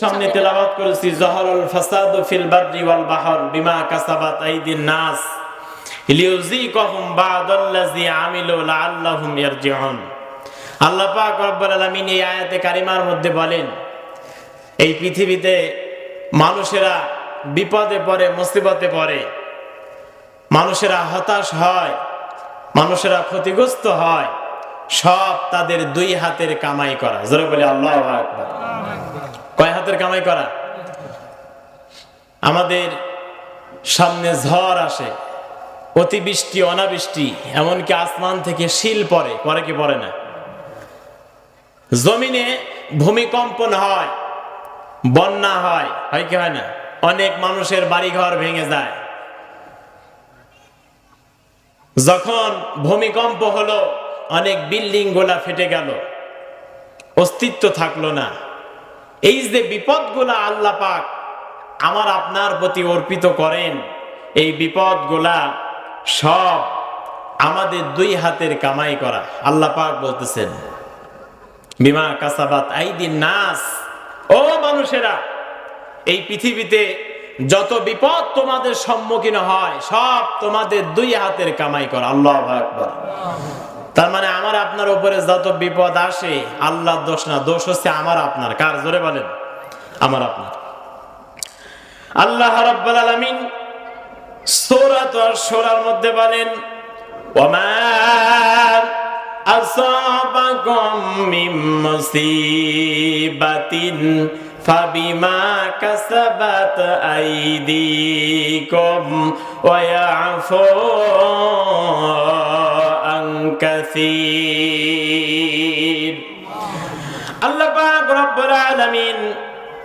সামনে তেলাওয়াত করেছি, জহরুল ফাসাদ ফিল বাররি ওয়াল বাহর বিমা কাসাবাত আইদিন নাস। লিউযিকাহুম বা'দাল্লাযী আমিলু লাআল্লাহুম ইয়ারজিউন। আল্লাহ পাক রব্বুল আলামিন এই আয়াতে কারিমার মধ্যে বলেন, এই পৃথিবীতে মানুষেরা বিপদে পড়ে, মুসিবতে পড়ে। মানুষেরা হতাশ হয়, মানুষেরা ক্ষতিগ্রস্ত হয়, সব তাদের দুই হাতের কামাই করা। জোরে বলে, আল্লাহ আকবার। হাতের কামাই করা। আমাদের সামনে ঝড় আসে, অতিবৃষ্টি, অনাবৃষ্টি, এমনকি আসমান থেকে শিল পড়ে পরে কি পড়ে না? জমিনে ভূমিকম্পন হয়, বন্যা হয় হয় কি হয় না? অনেক মানুষের বাড়িঘর ভেঙে যায়। যখন ভূমিকম্প হলো, অনেক বিল্ডিং গোলা ফেটে গেল, অস্তিত্ব থাকল না। এই যে বিপদগুলা আল্লাহ পাক আমার আপনার প্রতি অর্পিত করেন, এই বিপদগুলা সব আমাদের দুই হাতের কামাই করা। আল্লাহ পাক বলতেছেন, বিমা কাসাবাত আইদিন নাস। ও মানুষেরা, এই পৃথিবীতে যত বিপদ তোমাদের সম্মুখীন হয়, সব তোমাদের দুই হাতের কামাই করা। আল্লাহ আকবার। তার মানে আমার আপনার উপরে যত বিপদ আসে, আল্লাহর দোষ না, দোষ হচ্ছে আমার আপনার। কার? জোরে বলেন। আমার আপনার। আল্লাহ রাব্বুল আলামিন আর-শূরার মধ্যে বলেন, ওমা আসাবাকুম মুসিবাতিন ফাবিমা কাসাবাত আইদিকুম ওয়া ইয়াফু কাসীর। আল্লাহ পাক রব্বুল আলামিন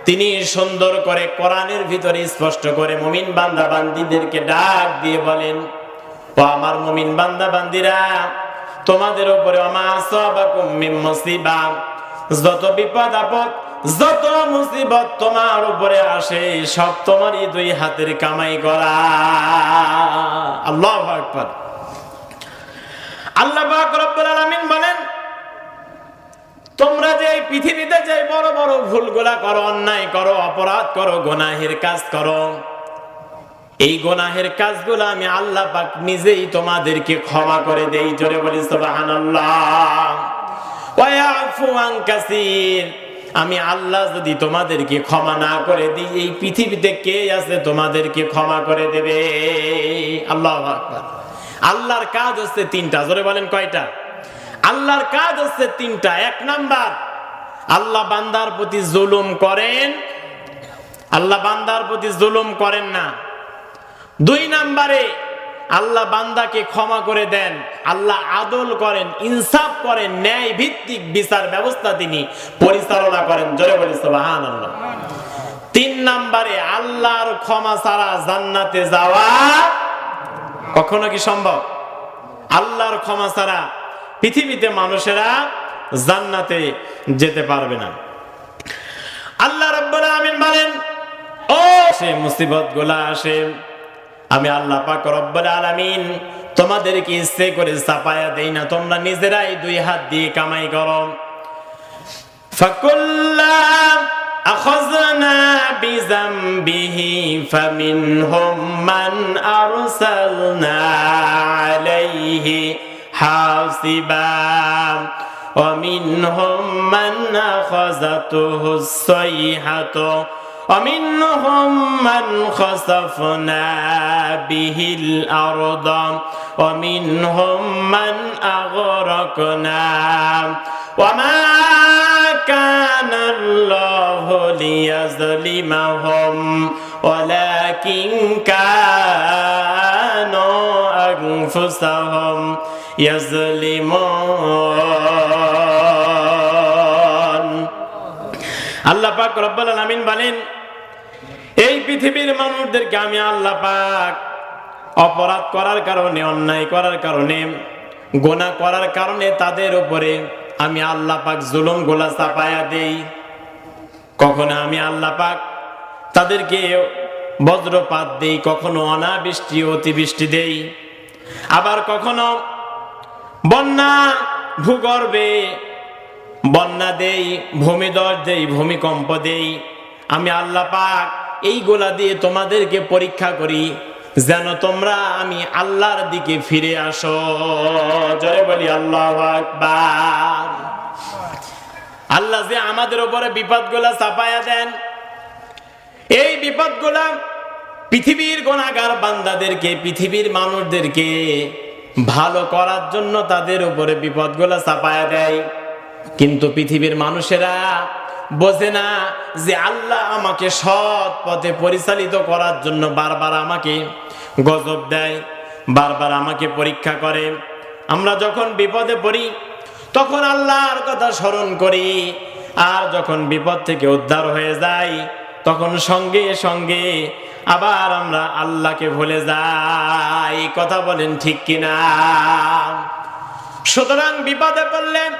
তিনি সুন্দর করে কোরআনের ভিতরে স্পষ্ট করে মুমিন বান্দা বান্দিদেরকে ডাক দিয়ে বলেন, ও আমার মুমিন বান্দা বান্দিরা, তোমাদের উপরে যত বিপদ আপদ, যত মুসিবত তোমার উপরে আসে, সব তোমারই দুই হাতের কামাই করা। আল্লাহু আকবার। আল্লাহ রব্বুল আলামিন বলেন, তোমরা যে পৃথিবীতে যে বড় বড় ভুলগুলা করো, অন্যায় করো, অপরাধ করো, গোনাহের কাজ করো, এই গোনাহের কাজগুলো আমি আল্লাহ পাক নিজেই তোমাদেরকে ক্ষমা করে দেই। জোরে বলি আমি আল্লাহ যদি তোমাদেরকে ক্ষমা না করে দিই, এই পৃথিবীতে কে আছে তোমাদেরকে ক্ষমা করে দেবে? আল্লাহ আকবার। আল্লাহর কাজ হচ্ছে তিনটা। জোরে বলেন কয়টা? আল্লাহর কাজ হচ্ছে তিনটা। এক নাম্বার, আল্লাহ বান্দার প্রতি জুলুম করেন। আল্লাহ বান্দার প্রতি জুলুম করেন না। দুই নাম্বারে, আল্লাহ বান্দাকে ক্ষমা করে দেন। আল্লাহ আদল করেন, ইনসাফ করেন ন্যায় ভিত্তিক বিচার ব্যবস্থা তিনি পরিচালনা করেন। জোরে বলি সুবহান আল্লাহ তিন নাম্বারে, আল্লাহর ক্ষমা ছাড়া জান্নাতে যাওয়া কখনো কি সম্ভব? আল্লাহর ক্ষমা ছাড়া পৃথিবীতে মানুষেরা জান্নাতে যেতে পারবে না। আল্লাহ রাব্বুল আমিন বলেন, ও সে মুসিবতগুলা আসে, আমি আল্লাহ পাক রব্বুল আলামিন তোমাদেরকে ইচ্ছে করে চাপায়া দেই না, তোমরা নিজেরাই দুই হাত দিয়ে কামাই করো। ফাকুল্লা أخذنا بذنبه فمنهم من أرسلنا عليه حاصبا. ومنهم من أخذته الصيحة. ومنهم من خسفنا به الأرض ومنهم من أغرقنا وما كان الله ليظلمهم ولكن كانوا أنفسهم يظلمون আল্লাহ পাক রব্বুল আলামিন বলেন, এই পৃথিবীর মানুষদেরকে আমি আল্লাহ পাক অপরাধ করার কারণে, অন্যায় করার কারণে, গোনা করার কারণে তাদের উপরে আমি আল্লাহ পাক জুলুম গোলা চাপায়া দেই। কখনো আমি আল্লাহ পাক তাদেরকে বজ্রপাত দেই, কখনো অনাবৃষ্টি, অতিবৃষ্টি দেই। আবার কখনো বন্যা, ভূগর্ভে বন্যা দেই ভূমিদর দেই, ভূমিকম্প দেই। আমি আল্লাহ পাক এইগুলা দিয়ে তোমাদেরকে পরীক্ষা করি, যেন তোমরা আমি আল্লাহর দিকে ফিরে আসো। জয় বলি, আল্লাহ আল্লাহ যে আমাদের উপরে বিপদগুলা চাপায়া দেন, এই বিপদগুলা পৃথিবীর গোনাগার বান্দাদেরকে, পৃথিবীর মানুষদেরকে ভালো করার জন্য তাদের উপরে বিপদগুলা চাপায়া দেয়। কিন্তু পৃথিবীর মানুষেরা বোঝে না যে আল্লাহ আমাকে সৎ পথে পরিচালিত করার জন্য বারবার আমাকে গজব দেয়, বারবার আমাকে পরীক্ষা করে। আমরা যখন বিপদে পড়ি, তখন আল্লাহর কথা স্মরণ করি। আর যখন বিপদ থেকে উদ্ধার হয়ে যাই, তখন সঙ্গে সঙ্গে আবার আমরা আল্লাহকে ভুলে যাই। কথা বলেন ঠিক কিনা? সুতরাং বিপদে পড়লে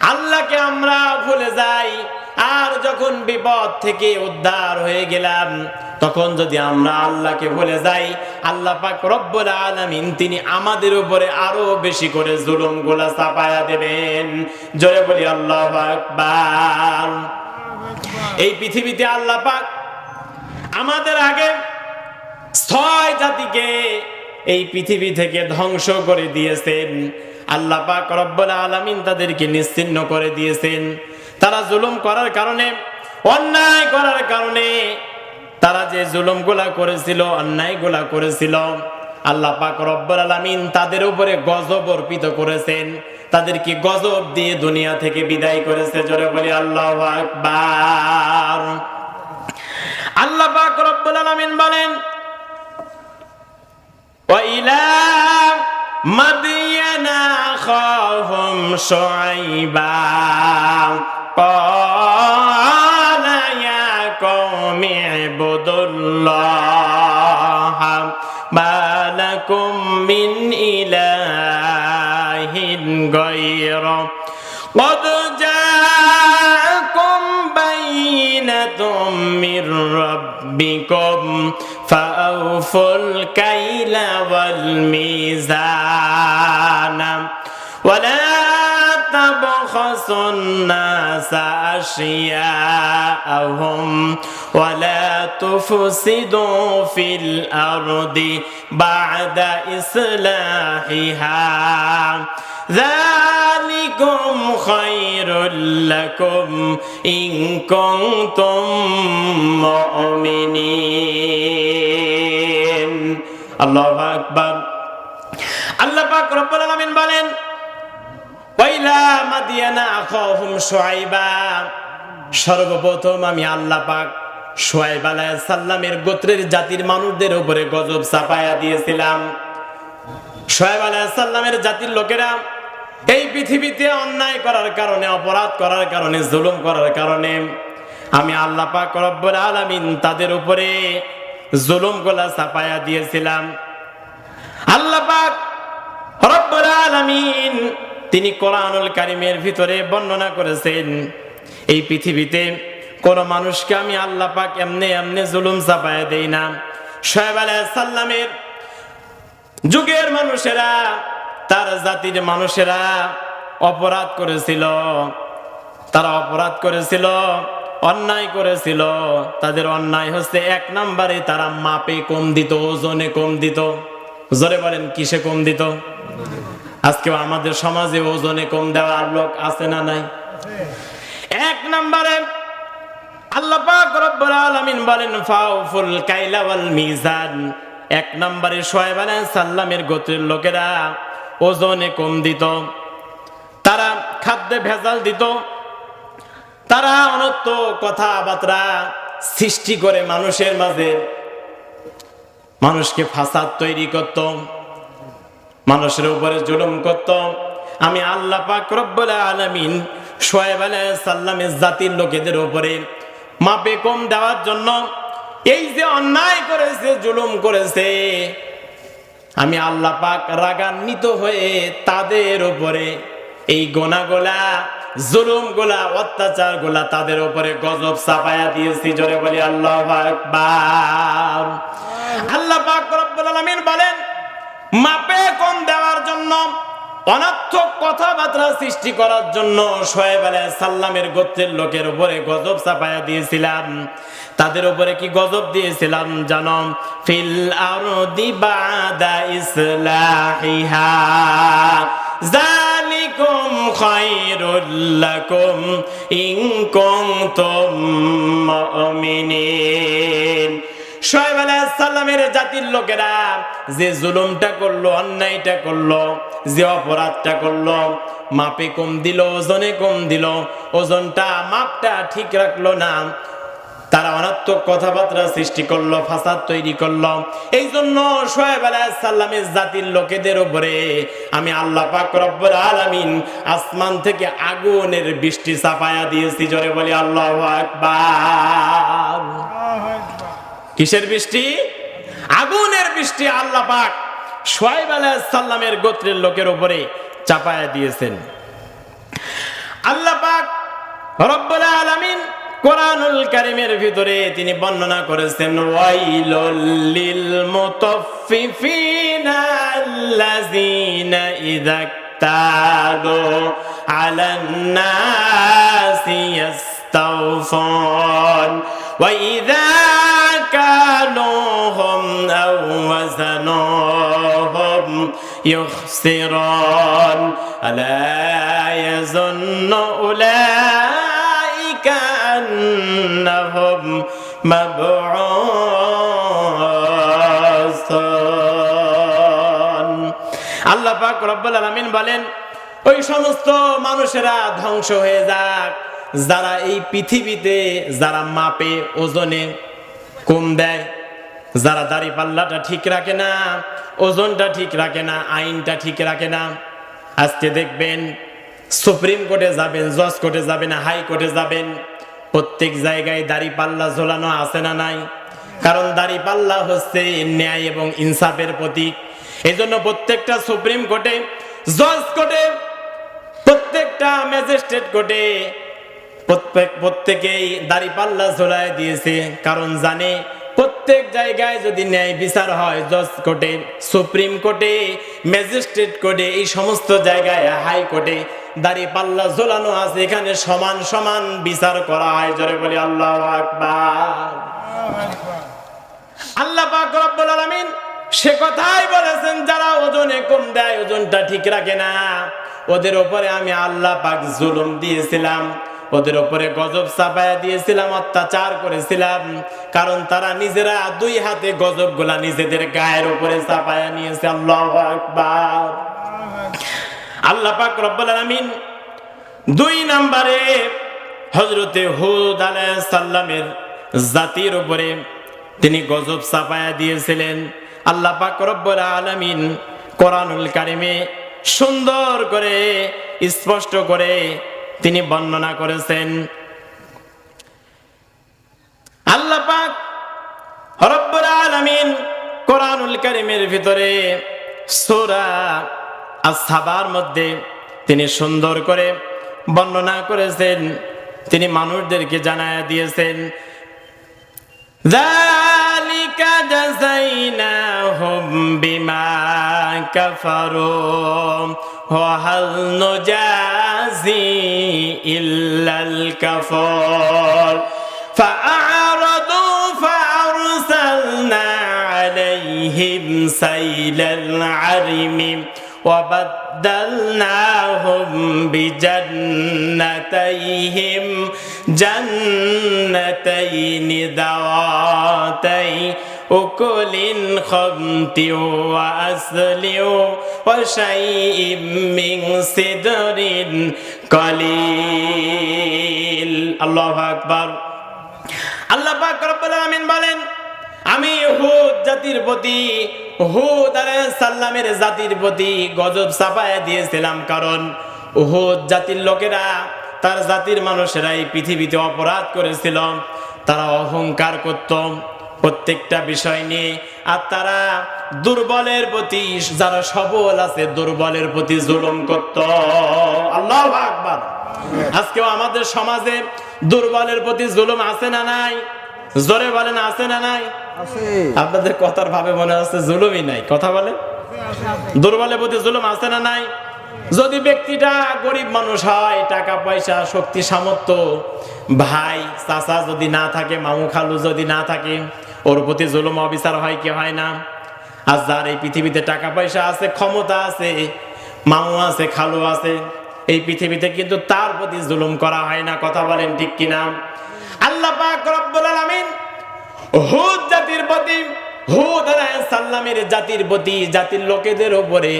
আল্লাহকে আমরা ভুলে যাই। আর যখন বিপদ থেকে উদ্ধার হয়ে গেলাম, তখন যদি আমরা আল্লাহকে ভুলে যাই, আল্লাহ পাক রব্বুল আলামিন তিনি আমাদের উপরে আরও বেশি করে জুলুমগুলা চাপায়া দেবেন। জোরে বলি, আল্লাহ আকবার। এই পৃথিবীতে আল্লাহ পাক আমাদের আগে ছয় জাতিকে এই পৃথিবী থেকে ধ্বংস করে দিয়েছেন। আল্লাহ পাক রব্বুল আলামিন তাদেরকে নিশ্চিন্ন করে দিয়েছেন। তারা জুলুম করার কারণে, অন্যায় করার কারণে তারা যে জুলুমগুলা করেছিল, অন্যায়গুলা করেছিল, আল্লাহ পাক রব্বুল আলামিন তাদের উপরে গজব অর্পিত করেছেন। তাদেরকে গজব দিয়ে দুনিয়া থেকে বিদায় করেছে। জোরে বলি, আল্লাহ আকবার। আল্লাহ পাক রব্বুল আলামিন বলেন, ওয়া ইলা مدين أخاهم شعيبا قال يا قوم اعبدوا الله ما لكم من إله غيره قد جاءكم بينة من ربكم فأوفوا الكيل والميزان. ولا تبخسوا الناس أشياءهم ولا تفسدوا في الأرض بعد إصلاحها. ذلكم خير لكم إن كنتم مؤمنين الله أكبر আল্লাহ পাক রব্বুল আলামিন বলেন পয়লা মাদিয়ানা আখাহুম শুআইবা সর্বপ্রথম আমি আল্লাহ পাক শুআইব আলাইহিস সালামের গোত্রের জাতির মানুষদের উপরে গজব চাপায়া দিয়েছিলাম শোয়েব আলাইসাল্লামের জাতির লোকেরা এই পৃথিবীতে অন্যায় করার কারণে, অপরাধ করার কারণে, জুলুম করার কারণে আমি আল্লাহ পাক রব্বুল আলামিন তাদের উপরে জুলুম গোলা চাপায়া দিয়েছিলাম। আল্লাহ পাক রব্বুল আলামিন তিনি কোরআনুল কারিমের ভিতরে বর্ণনা করেছেন, এই পৃথিবীতে কোন মানুষকে আমি আল্লাহ পাক এমনি এমনি জুলুম চাপায়া দেই না। সোহেব আলাইসাল্লামের যুগের মানুষেরা, তার জাতির মানুষেরা অপরাধ করেছিল। তারা অপরাধ করেছিল, অন্যায় করেছিল। তাদের অন্যায় হচ্ছে এক নম্বরে তারা মাপে কম দিত, ওজনে কম দিত। জোরে বলেন, কিসে কম দিত? আজকে আমাদের সমাজে ওজনে কম দেওয়ার লোক আছে না নাই? এক নম্বরে আল্লাহ পাক রব্বুল আলামিন বলেন ফাউফুল কাইলা ওয়াল মিজান। এক নম্বরে সোয়েব আলাইহিস সালামের গোত্রের লোকেরা ওজনে কম দিত। তারা খাদ্যে ভেজাল দিত। তারা অনত্য কথাবার্তা সৃষ্টি করে মানুষের মাঝে। মানুষকে ফাসাদ তৈরি করত। মানুষের উপরে জুলুম করত। আমি আল্লাহ পাক রব্বুল আলামিন সোয়েব আলাইহিস সালামের জাতির লোকেদের উপরে মাপে কম দেওয়ার জন্য এই যে অন্যায় করেছে, জুলুম করেছে, আমি আল্লাহ পাক রাগান্বিত হয়ে তাদের উপরে এই গোনাগোলা জুলুম গোলা অত্যাচার গোলা তাদের উপরে গজব চাপায়া দিয়েছি। জোরে বলি, আল্লাহ আকবার। আল্লাহ পাক রব্বুল আলামিন বলেন, মাপে কম দেওয়ার জন্য অনর্থক কথাবার্তা সৃষ্টি করার জন্য সোহেব আলাহ সাল্লামের গোত্রের লোকের উপরে গজব চাপায়া দিয়েছিলাম। তাদের উপরে কি গজব দিয়েছিলাম জানম ফিল আরদি বাদা ইসলাহিহা। জালিকুম খায়রুল লাকুম ইন কুনতুম মুমিনিন। শোয়েব আলাইসাল্লামের জাতির লোকেরা যে জুলুমটা করল, অন্যায়টা করল, যে অপরাধটা করল, মাপে কম দিল, ওজনে কম দিল, ওজনটা, মাপটা ঠিক রাখল না, তারা অনাত্মক কথাবার্তা সৃষ্টি করল, ফাসাদ তৈরি করল। এই জন্য শোয়েব আলাইসাল্লামের জাতির লোকেদের উপরে আমি আল্লাহ পাক রব্বুল আলামিন আসমান থেকে আগুনের বৃষ্টি চাপায়া দিয়েছি, জোরে বলি আল্লাহ আকবার। কিসের বৃষ্টি? আগুনের বৃষ্টি আল্লাহ পাক সোয়াইব আলাইসাল্লামের গোত্রের লোকের উপরে চাপায়া দিয়েছেন। আল্লাহ পাক রব্বুল আলামিন কোরআনুল কারিমের ভিতরে তিনি বর্ণনা করেছেন, ওয়াইলুল লিল মুতাফফিফিনা আল্লাযিনা ইযা ইক্তালু আলান নাসি ইয়াস্তাওফুন ওয়া ইযা أو وزنوهم يخسرون ألا يظن أولئك أنهم مبعوثون আল্লাহ পাক রব্বুল আলামিন বলেন ওই সমস্ত মানুষেরা ধ্বংস হয়ে যাক যারা এই পৃথিবীতে যারা মাপে ওজনে কম দেয় যারা দাড়ি পাল্লাটা ঠিক রাখে না, ওজনটা ঠিক রাখে না, আইনটা ঠিক রাখে না। আজকে দেখবেন সুপ্রিম কোর্টে যাবেন, জজ কোর্টে যাবেন, হাই কোর্টে যাবেন, প্রত্যেক জায়গায় দাড়ি পাল্লা ঝোলানো আছে না নাই? কারণ দাড়ি পাল্লা হচ্ছে ন্যায় এবং ইনসাফের প্রতীক। এই জন্য প্রত্যেকটা সুপ্রিম কোর্টে, জজ কোর্টে, প্রত্যেকটা ম্যাজিস্ট্রেট কোর্টে প্রত্যেক, প্রত্যেকেই দাড়ি পাল্লা ঝোলায় দিয়েছে। কারণ জানে প্রত্যেক জায়গায় যদি ন্যায় বিচার হয়, জজ কোর্টে, সুপ্রিম কোর্টে, ম্যাজিস্ট্রেট কোর্টে, এই সমস্ত জায়গায়, হাই কোর্টে দাঁড়িয়ে পাল্লা ঝোলানো আছে। এখানে সমান সমান বিচার করা হয়। জোরে বলি, আল্লাহ আকবার। আল্লাহ পাক রব্বুল আলামিন সে কথাই বলেছেন, যারা ওজনে কম দেয়, ওজনটা ঠিক রাখে না। ওদের ওপরে আমি আল্লাহ পাক জুলুম দিয়েছিলাম। ওদের উপরে গজব চাপায়া দিয়েছিলাম, অত্যাচার করেছিলাম। কারণ তারা নিজেরা দুই হাতে গজবগুলা নিজেদের গায়ের উপরে চাপায়া নিয়েছে। আল্লাহ আকবার। আল্লাহ পাক রব্বুল আলামিন দুই নম্বরে হজরতে হুদ আলাইহিস সালামের জাতির উপরে তিনি গজব চাপায়া দিয়েছিলেন। আল্লাহ পাক রব্বুল আলামিন কোরআনুল কারিমে সুন্দর করে, স্পষ্ট করে তিনি বর্ণনা করেছেন। আল্লাহ পাক রব্বুল আলামিন কোরআনুল কারীমের ভিতরে সূরা মধ্যে তিনি সুন্দর করে বর্ণনা করেছেন। তিনি মানুষদেরকে জানায় দিয়েছেন বিমা কাফারু ওয়া হাল নুজা نجازي إلا الكفور فأعرضوا فأرسلنا عليهم سيل العرم وبدلناهم بجنتيهم. جنتين ذواتي أكل خمط وأصل وشيء من سدر قليل الله أكبر আল্লাহ পাক রব্বুল আলামিন বলেন আমি হুদ জাতির প্রতি হুদ আলাইহিস সালামের জাতির প্রতি গজব চাপায় দিয়েছিলাম কারণ হুদ জাতির লোকেরা তার জাতির মানুষেরা এই পৃথিবীতে অপরাধ করেছিল তারা অহংকার করত প্রত্যেকটা বিষয় নিয়ে। আর তারা দুর্বলের প্রতি যারা সবল আছে দুর্বলের প্রতি জুলুম করত। আল্লাহ আকবার। আজকেও আমাদের সমাজে দুর্বলের প্রতি জুলুম আছে না নাই? জোরে বলেন আছে না নাই? আপনাদের কথার ভাবে মনে হচ্ছে জুলুমই নাই। কথা বলে দুর্বলের প্রতি জুলুম আছে না নাই? যদি ব্যক্তিটা গরিব মানুষ হয় টাকা পয়সা শক্তি সামর্থ্য ভাই চাচা যদি না থাকে মামু খালু যদি না থাকে ওর প্রতি জুলুম, অবিচার হয় কি হয় না? আর যার এই পৃথিবীতে টাকা পয়সা আছে, ক্ষমতা আছে, মামু আছে, খালু আছে, এই পৃথিবীতে কিন্তু তার প্রতি জুলুম করা হয় না। কথা বলেন ঠিক কি কিনা আল্লাহ পাক রব্বুল আলামিন হুদ জাতির প্রতি, হুদ সাল্লামের জাতির প্রতি, জাতির লোকেদের উপরে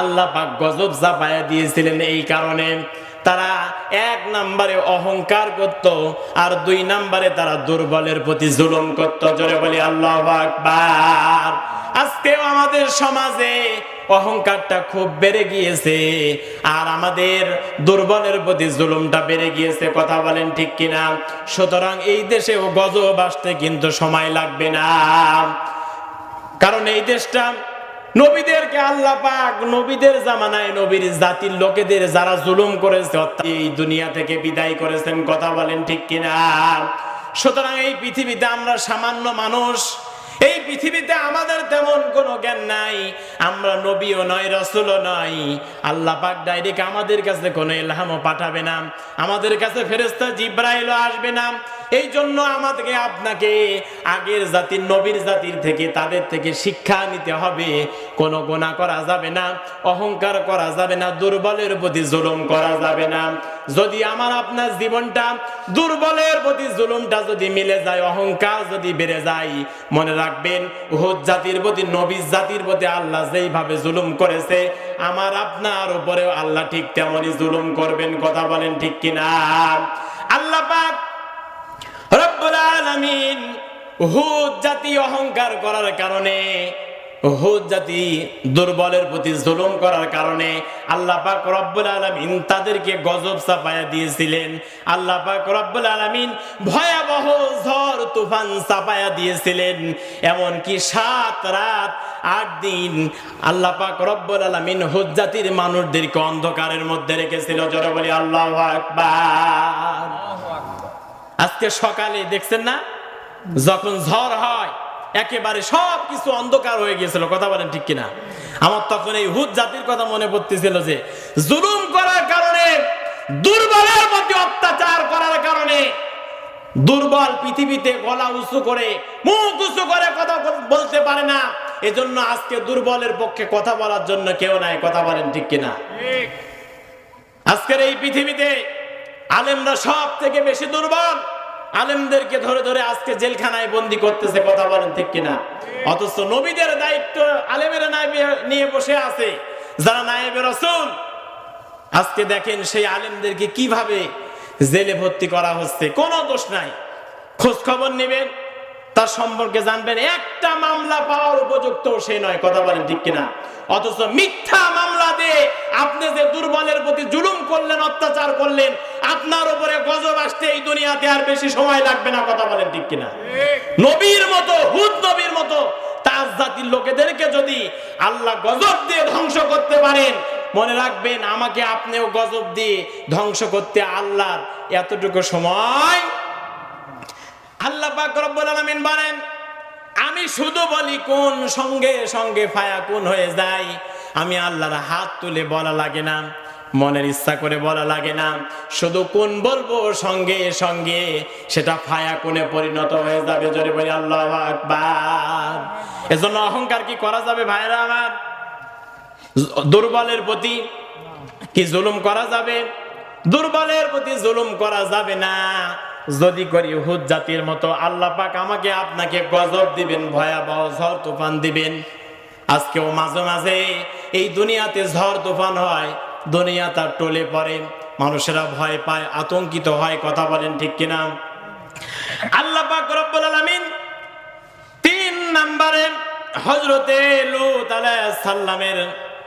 আল্লাহ পাক গজব চাপায়া দিয়েছিলেন এই কারণে। তারা এক নম্বরে অহংকার করত আর দুই নম্বরে তারা দুর্বলের প্রতি জুলুম করত। জোরে বলি, আল্লাহ আকবার। আজকেও আমাদের সমাজে অহংকারটা খুব বেড়ে গিয়েছে আর আমাদের দুর্বলের প্রতি জুলুমটা বেড়ে গিয়েছে, কথা বলেন ঠিক কিনা? সুতরাং এই দেশেও গজব আসতে কিন্তু সময় লাগবে না। কারণ এই দেশটা নবীদেরকে আল্লাহ পাক নবীদের জামানায় নবীর জাতির লোকেদের যারা জুলুম করেছে এই দুনিয়া থেকে বিদায় করেছেন, কথা বলেন ঠিক কিনা? সুতরাং এই পৃথিবীতে আমরা সামান্য মানুষ, এই পৃথিবীতে আমাদের তেমন কোনো জ্ঞান নাই, আমরা নবীও নয়, রসুলও নয়। আল্লাহ পাক ডাইরেক্ট আমাদের কাছে কোনো এলহামও পাঠাবে না, আমাদের কাছে ফেরেস্তা জিব্রাইলও আসবে না এই জন্য আমাদেরকে আপনাকে আগের জাতির, নবীর জাতির থেকে, তাদের থেকে শিক্ষা নিতে হবে। কোনো গোনা করা যাবে না, অহংকার করা যাবে না, দুর্বলের প্রতি জুলুম করা যাবে না। যদি আমার আপনার জীবনটা দুর্বলের প্রতি জুলুমটা যদি মিলে যায়, অহংকার যদি বেড়ে যায়, মনে রাখবেন হুদ জাতির প্রতি, নবীর জাতির প্রতি আল্লাহ যেইভাবে জুলুম করেছে, আমার আপনার উপরেও আল্লাহ ঠিক তেমনই জুলুম করবেন, কথা বলেন ঠিক কিনা? আল্লাহ পাক রব্বুল আলামিন হুদ জাতি অহংকার করার কারণে হুদ জাতি দুর্বলের প্রতি জুলুম করার কারণে আল্লাহ পাক রব্বুল আলামিন তাদেরকে গজব দিয়েছিলেন। আল্লাহ পাক রব্বুল আলামিন ভয়াবহ ঝড়, তুফান চাপায়া দিয়েছিলেন। এমন কি সাত রাত, আট দিন আল্লাহ পাক রব্বুল আলামিন হুদ জাতির মানুষদেরকে অন্ধকারের মধ্যে রেখেছিল। জোরে বলি, আল্লাহু আকবার। আজকে সকালে দেখছেন না? যখন ঝড় হয় একেবারে সব কিছু অন্ধকার হয়ে গিয়েছিল। কথা বলেন ঠিক কিনা? আমার তখন এই হুদ জাতির কথা মনে পড়তেছিল যে জুলুম করার কারণে দুর্বলের প্রতি অত্যাচার করার কারণে দুর্বল পৃথিবীতে গলা উঁচু করে মুখ উঁচু করে কথা বলতে পারে না। এজন্য আজকে দুর্বলের পক্ষে কথা বলার জন্য কেউ নাই। কথা বলেন ঠিক কিনা? আজকের এই পৃথিবীতে আলেমরা সব থেকে বেশি দুর্বল। আলেমদেরকে ধরে ধরে আজকে জেলখানায় বন্দি করতেছে, কথা বলেন ঠিক কিনা? অথচ নবীদের দায়িত্ব আলেমেরা নাইবে- নিয়ে বসে আছে, যারা নায়েবে রসুল। আজকে দেখেন সেই আলেমদেরকে কীভাবে জেলে ভর্তি করা হচ্ছে, কোনো দোষ নাই। খোঁজ খবর নেবেন তার সম্পর্কে জানবেন, একটা মামলা পাওয়ার উপযুক্ত সে নয়, কথা বলেন ঠিক কিনা? অথচ মিথ্যা মামলা দিয়ে আপনি যে দুর্বলের প্রতি জুলুম করলেন, অত্যাচার করলেন, আপনার উপরে গজব আসতে এই দুনিয়াতে আর বেশি সময় লাগবে না, কথা বলেন ঠিক কিনা? নবীর মতো, হুদ নবীর মতো, তার জাতির লোকেদেরকে যদি আল্লাহ গজব দিয়ে ধ্বংস করতে পারেন, মনে রাখবেন আমাকে আপনিও গজব দিয়ে ধ্বংস করতে আল্লাহ এতটুকু সময় আল্লাহ পাক রব্বুল আলামিন বলেন, আমি শুধু বলি কোন সঙ্গে সঙ্গে ফায়া কোন হয়ে যায়। আমি আল্লাহর হাত তুলে বলা লাগে না, মনের ইচ্ছা করে বলা লাগে না। শুধু কোন বলব সঙ্গে সঙ্গে, সেটা ফায়া কোনে পরিণত হয়ে যাবে। জোরে বলি, আল্লাহ আকবার। এজন্য অহংকার কি করা যাবে ভাইরা আমার? দুর্বলের প্রতি কি জুলুম করা যাবে? দুর্বলের প্রতি জুলুম করা যাবে না। যদি করি হুদ জাতির মতো, আল্লাহ পাক আমাকে আপনাকে গজব দিবেন, ভয়াবহ ঝড় তুফান দিবেন। আজকেও মাঝে মাঝে এই দুনিয়াতে ঝড় তুফান হয়, দুনিয়া তার টোলে পড়ে, মানুষেরা ভয় পায়, আতঙ্কিত হয়, কথা বলেন ঠিক কিনা? আল্লাহ পাক রব্বুল আলামিন তিন নম্বরে হজরতে লুত আলাইহিস সালামের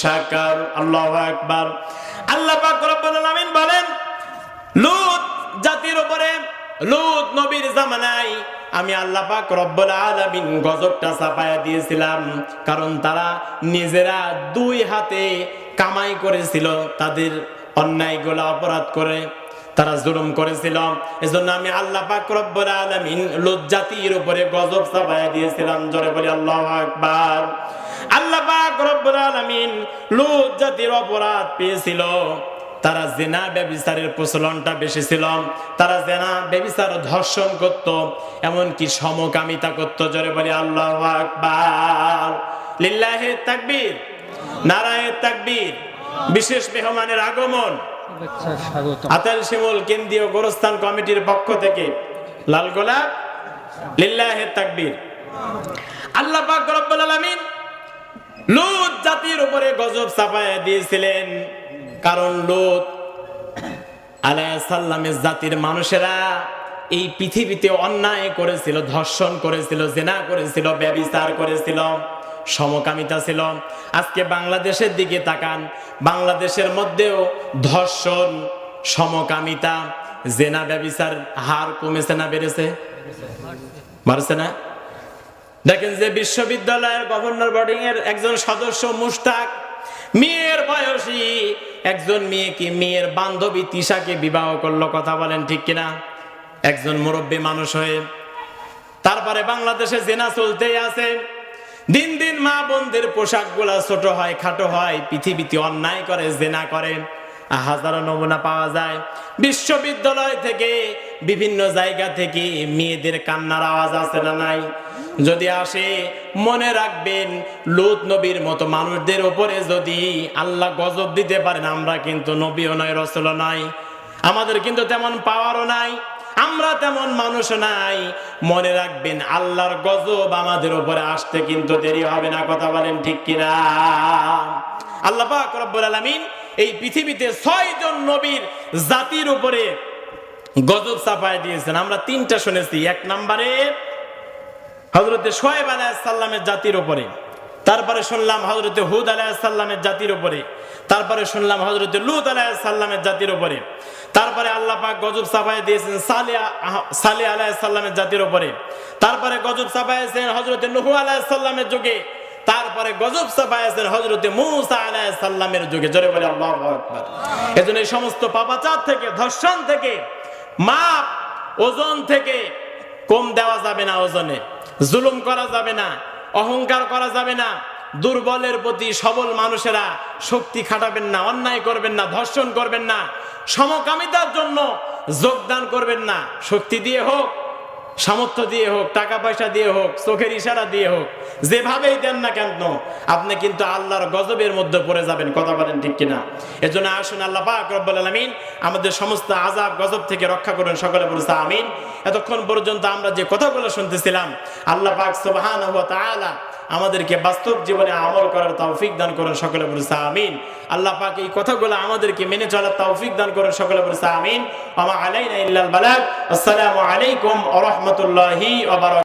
শাকার আল্লাহু আকবার। আল্লাহ আলামিন বলেন, লুত জাতির উপরে, লুত নবীর জামানায় আমি আল্লাহ পাক রব্বুল আলামিন গজবটা চাপায়া দিয়েছিলাম। কারণ তারা নিজেরা দুই হাতে কামাই করেছিল, তাদের অন্যায় অন্যায়গুলো অপরাধ করে তারা জুলুম করেছিল। এজন্য আমি আল্লাহ পাক রব্বুল আলামিন লুত জাতির উপরে গজব চাপায়া দিয়েছিলাম। জোরে বলি, আল্লাহু আকবার। আল্লাহ পাক রব্বুল আলামিন লুত জাতির অপরাধ পেয়েছিল। তারা জেনা ব্যবিচারের প্রচলনটা বেশি ছিল। তারা জেনা ব্যবিচার ধর্ষণ করত এমনকি সমকামিতা করত। জোরে বলি আল্লাহ আকবার। লিল্লাহে তাকবীর নারায়ে তাকবীর বিশেষ মেহমানের আগমন। আতাল শিমুল কেন্দ্রীয় গোরস্থান কমিটির পক্ষ থেকে লাল গোলাপ লিল্লাহে তাকবীর। আল্লাহ পাক রব্বুল আলামিন লুত জাতির উপরে গজব চাপায়া দিয়েছিলেন। কারণ লুত আলাইহিস সাল্লামের জাতির মানুষেরা এই পৃথিবীতে অন্যায় করেছিল, ধর্ষণ করেছিল, জেনা করেছিল, ব্যবিচার করেছিল, সমকামিতা ছিল। আজকে বাংলাদেশের দিকে তাকান, বাংলাদেশের মধ্যেও ধর্ষণ, সমকামিতা, জেনা, ব্যবিচার হার কমেছে না বেড়েছে? বাড়ছে না? দেখেন যে বিশ্ববিদ্যালয়ের গভর্নর বোর্ডিং এর একজন সদস্য মুশতাক। মেয়ের বয়সী একজন মেয়েকে মেয়ের বান্ধবী তিশাকে বিবাহ করল, কথা বলেন ঠিক কিনা? একজন মুরব্বী মানুষ হয়ে। তারপরে বাংলাদেশে জেনা চলতেই আছে। দিন দিন মা বোনদের পোশাকগুলা ছোট হয়, খাটো হয়, পৃথিবীতে অন্যায় করে, জেনা করে। হাজারো নমুনা পাওয়া যায়। বিশ্ববিদ্যালয় থেকে, বিভিন্ন জায়গা থেকে মেয়েদের কান্নার আওয়াজ আছে না নাই? যদি আসে, মনে রাখবেন, লুত নবীর মতো মানুষদের উপরে যদি আল্লাহ গজব দিতে পারেন, আমরা কিন্তু নবীও নয় রসল নয়। আমাদের কিন্তু তেমন পাওয়ারও নাই, আমরা তেমন মানুষ নাই। মনে রাখবেন, আল্লাহর গজব আমাদের উপরে আসতে কিন্তু দেরি হবে না, কথা বলেন ঠিক কিনা? আল্লাহ পাক রব্বুল আলামিন এই পৃথিবীতে ছয় জন নবীর জাতির উপরে গজব চাপায় দিয়েছেন। আমরা তিনটা শুনেছি। এক নম্বরে হজরতে সোয়েব আলাইসাল্লামের জাতির উপরে, তারপরে শুনলাম হজরতে হুদ আলাইসাল্লামের জাতির উপরে, তারপরে শুনলাম হজরতে লুত আলাইসাল্লামের জাতির উপরে, তারপরে আল্লাহ পাক গজব চাপায় দিয়েছেন সালিয়া সালে আলাহিসাল্লামের জাতির উপরে, তারপরে গজব চাপাইছেন হজরতে নুহু আলাহিসাল্লামের যুগে। তারপরে গজব চাপাইছেন হজরতে মুসা আলাইসাল্লামের যুগে। জোরে বলে, আল্লাহ আকবার। এজন্য এই সমস্ত পাপাচার থেকে, ধর্ষণ থেকে, মাপ, ওজন থেকে কম দেওয়া যাবে না ওজনে। জুলুম করা যাবে না, অহংকার করা যাবে না। দুর্বলের প্রতি সবল মানুষেরা শক্তি খাটাবেন না, অন্যায় করবেন না, ধর্ষণ করবেন না। সমকামিতার জন্য যোগদান করবেন না। শক্তি দিয়ে হোক সামর্থ্য দিয়ে হোক, টাকা পয়সা দিয়ে হোক, চোখের ইশারা দিয়ে হোক, যেভাবেই দেন না কেন, আপনি কিন্তু আল্লাহর গজবের মধ্যে পড়ে যাবেন, কথা বলেন ঠিক কিনা? জন্য আসুন, আল্লাহ পাক রব্বুল আলামিন আমাদের সমস্ত আজাব গজব থেকে রক্ষা করুন, সকলে বলছে আমিন। এতক্ষণ পর্যন্ত আমরা যে কথাগুলো শুনতেছিলাম, আল্লাহ পাক সুবহানাহু ওয়া তাআলা আমাদেরকে বাস্তব জীবনে আমল করার তৌফিক দান করেন সকলে বলছে আমিন। আল্লাহ পাক এই কথাগুলো আমাদেরকে মেনে চলার তৌফিক দান করেন সকলে বলছে আমিন। আমা আলাইনা ইল্লাল বালাগ। আসসালামু আলাইকুম ওয়া রাহমাতুল্লাহি ওয়া বারাকাতুহু।